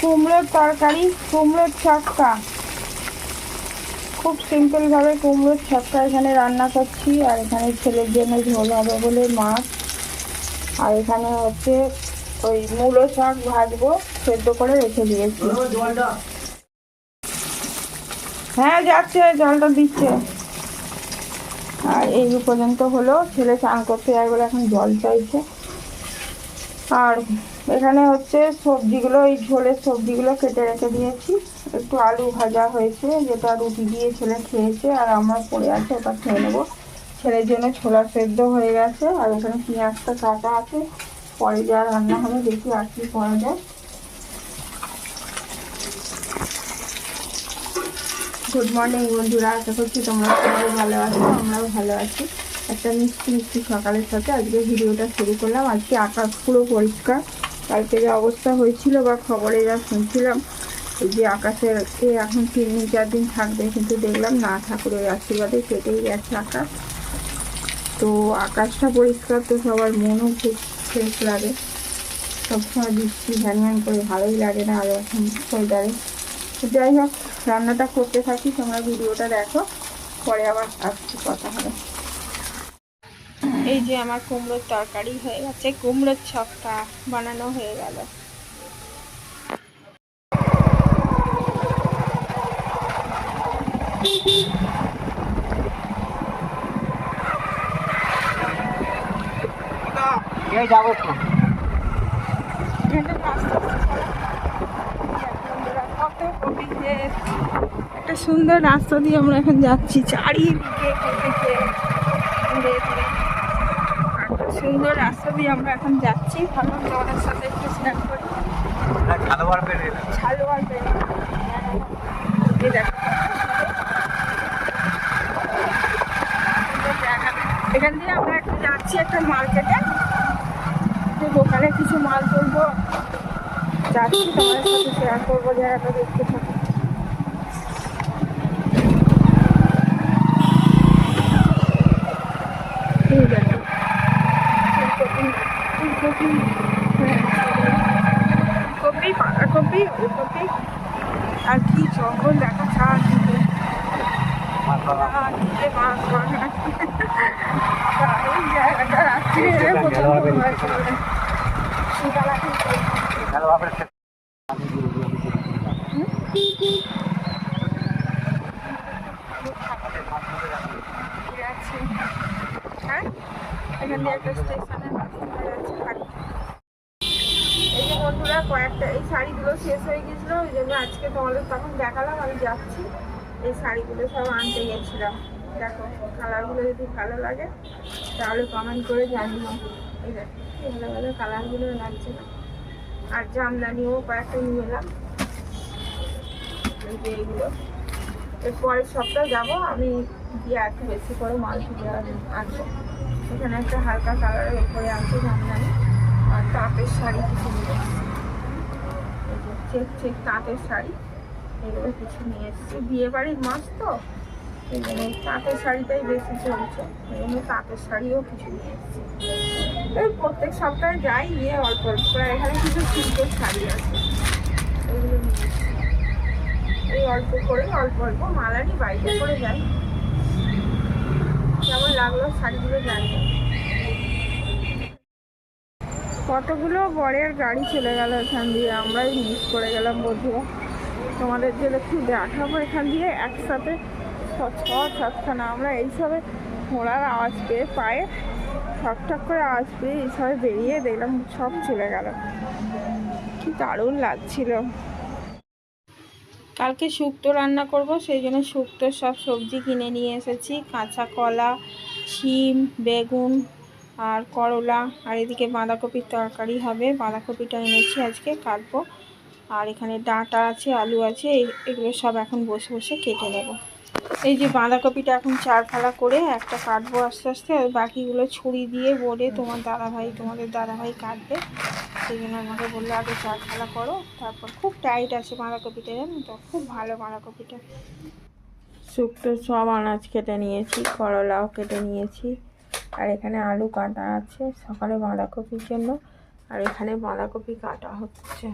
কুমড়োর তরকারি, কুমড়োর ছক্কা। খুব সিম্পলভাবে কুমড়োর ছক্কা এখানে রান্না করছি, আর এখানে ছেলের জন্য ঝোল হবে বলে মাছ। আর এখানে হচ্ছে ওই মূলো শাক ভাজবো, সেদ্ধ করে রেখে দিয়েছি। হ্যাঁ যাচ্ছে, জলটা দিচ্ছে। আর এই পর্যন্ত হলো, ছেলে চান করতে যাবে বলে এখন জল চাইছে। আর এখানে হচ্ছে সবজিগুলো, এই ঝোলের সবজিগুলো কেটে রেখে দিয়েছি। একটু আলু ভাজা হয়েছে, যেটা রুটি দিয়ে ছেলে খেয়েছে, আর আমরা পড়ে আছে, ওটা খেয়ে নেব। ছেলের জন্য ছোলা সেদ্ধ হয়ে গেছে, আর এখানে পেঁয়াজটা কাটা আছে। পরে যা রান্না হবে, দেখি আর কি করা যায়। গুড মর্নিং বন্ধুরা, আশা করছি তোমরা সবাই ভালো আছো, আমরাও ভালো আছি। একটা মিষ্টি মিষ্টি সকালের সাথে আজকে ভিডিওটা শুরু করলাম। আজকে আকাশ পুরো পরিষ্কার। কালকে যা অবস্থা হয়েছিল বা খবরে যা শুনছিলাম যে আকাশের এখন তিন, চার দিন থাকবে কিন্তু দেখলাম না, ঠাকুরের আশীর্বাদে কেটেই গেছে আকাশ। তো আকাশটা পরিষ্কার তো সবার মনও খুব ফ্রেশ লাগে। সবসময় বৃষ্টি ভ্যান ভ্যান করে ভালোই লাগে না আর এখন ওয়েদারে যাই হোক, রান্নাটা করতে থাকি, তোমরা ভিডিওটা দেখো, পরে আবার আসছি, কথা হবে। এই যে আমার কুমড়োর তরকারি হয়ে গেছে কুমড়োর ছক্কা বানানো হয়ে গেল। যাব একটু। সুন্দর রাস্তা দিয়ে আমরা এখন যাচ্ছি চারিদিকে সুন্দর রাস্তা দিয়ে আমরা এখন যাচ্ছি। ভাবলাম তোমাদের সাথে একটু স্ন্যাপ করি। পেরে ছালোয়ার পেয়ে এখান দিয়ে আমরা একটু যাচ্ছি একটা মার্কেটে দোকানে কিছু মাল তুলবো। যাচ্ছি তোমাদের সাথে শেয়ার করব জায়গাটা দেখতে থাকো এই দেখো ফুলকপি ফুলকপি কপি বাঁধাকপি ওলকপি আর কি জঙ্গল দেখা চারদিকে চারদিকে মাছ বাগান এই জায়গাটা রাত্রি এলে প্রচণ্ড ভয় করে শীতলা কিন্তু খালোয়ার পেরে আছে হ্যাঁ? এখান একটা স্টেশনে বন্ধুরা, কয়েকটা এই শাড়িগুলো শেষ হয়ে গেছিল, ওই জন্য আজকে তোমাদের তখন দেখালাম, আমি যাচ্ছি। এই শাড়িগুলো সব আনতে গেছিলাম। দেখো, কালারগুলো যদি ভালো লাগে, তাহলে কমেন্ট করে জানিও। এই দেখো ভালো ভালো কালারগুলো লাগছে না। আর জামদানিও কয়েকটা নিয়ে এলাম। এইগুলো। এর পরের সপ্তাহে যাব, আমি গিয়ে একটু বেশি করে মাল তুলে আনব। এখানে একটা হালকা কালারের উপরে আছে জামদানি। আর তাঁতের শাড়ি কিছু নিয়ে চেক চেক তাঁতের শাড়ি। এগুলো কিছু নিয়ে এসেছি। বিয়ে বাড়ির মাস তো, এই জন্য তাঁতের শাড়িটাই বেশি চলছে। জন্য তাঁতের শাড়িও কিছু নিয়ে এসেছি। প্রত্যেক সপ্তাহে যাই, গিয়ে অল্প অল্প করে এখানে কিছু সুন্দর শাড়ি আছে। এগুলো নিয়ে এই অল্প করে, অল্প অল্প মালানি বাইরে করে যাই। কেমন লাগল শাড়িগুলো জানি কতগুলো বরের গাড়ি চলে গেল এখান দিয়ে? আমরাই মিস করে গেলাম বন্ধুরা। তোমাদের যে একটু দেখাবো এখান দিয়ে, একসাথে ছ- সাতখানা। আমরা এইসবে ঘোড়ার আওয়াজ পেয়ে, পায়ে ঠক ঠক করে আওয়াজ পেয়ে এইসবে বেরিয়ে দেখলাম সব চলে গেল। কি দারুণ লাগছিল। কালকে শুক্তো রান্না করব, সেই জন্য শুক্তো সব সবজি কিনে নিয়ে এসেছি। কাঁচা কলা, শিম, বেগুন আর করলা, আর এদিকে বাঁধাকপির তরকারি হবে। বাঁধাকপিটা এনেছি, আজকে কাটবো। আর এখানে ডাঁটা আছে, আলু আছে এগুলো সব এখন বসে বসে কেটে নেব। এই যে বাঁধাকপিটা এখন চার ফালা করে একটা কাটবো আস্তে আস্তে, আর বাকিগুলো ছুরি দিয়ে বলে তোমার দাদাভাই, তোমাদের দাদাভাই কাটবে। সেই জন্য আমাকে বলল, আগে চার ফালা করো। তারপর খুব টাইট আছে বাঁধাকপিটা, জানো তো? খুব ভালো বাঁধাকপিটা। শুক্তো সব আনাজ কেটে নিয়েছি, করলাও কেটে নিয়েছি। আর এখানে আলু কাটা আছে সকালে বাঁধাকপির জন্য। আর এখানে বাঁধাকপি কাটা হচ্ছে।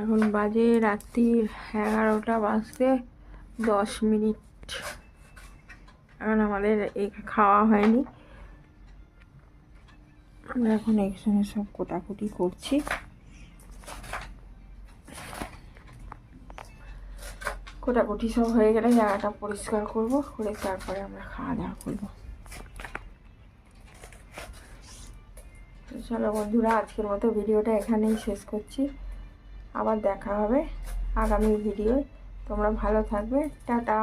এখন বাজে রাত্রির এগারোটা বাজতে দশ মিনিট। এখন আমাদের খাওয়া হয়নি। আমরা এখন এখানে সব কোটাকুটি করছি। কোটাকুটি সব হয়ে গেলে জায়গাটা পরিষ্কার করব, করে তারপরে আমরা খাওয়া দাওয়া করব। চলো বন্ধুরা, আজকের মতো ভিডিওটা এখানেই শেষ করছি। আবার দেখা হবে আগামী ভিডিও তোমরা ভালো থাকবে। টাটা!